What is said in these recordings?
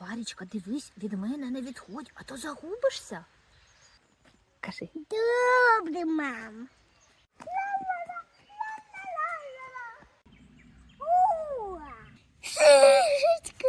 Варічка, дивись, від мене не відходь, а то загубишся. Кажи. Добре, мам. Шишечка.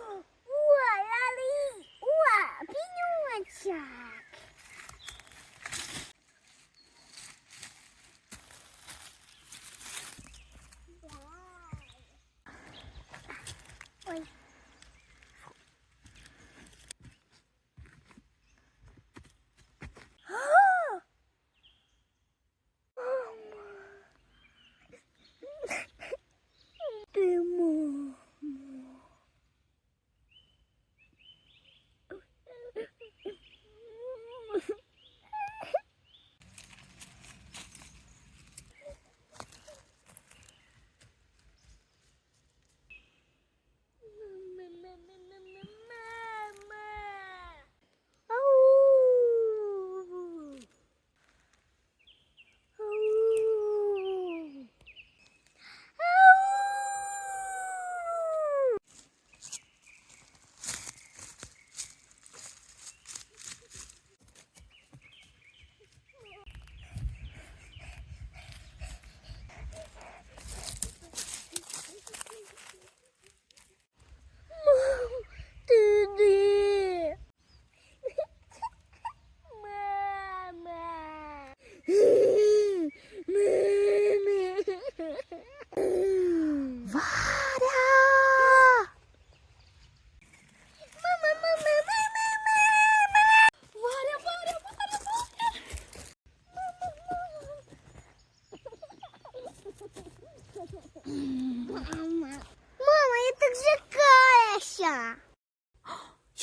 я.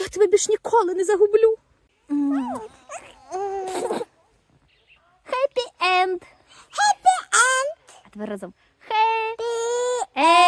Тебе більш ніколи не загублю. Хеппі енд. Хеппі енд. А тепер разом. Хеппі енд.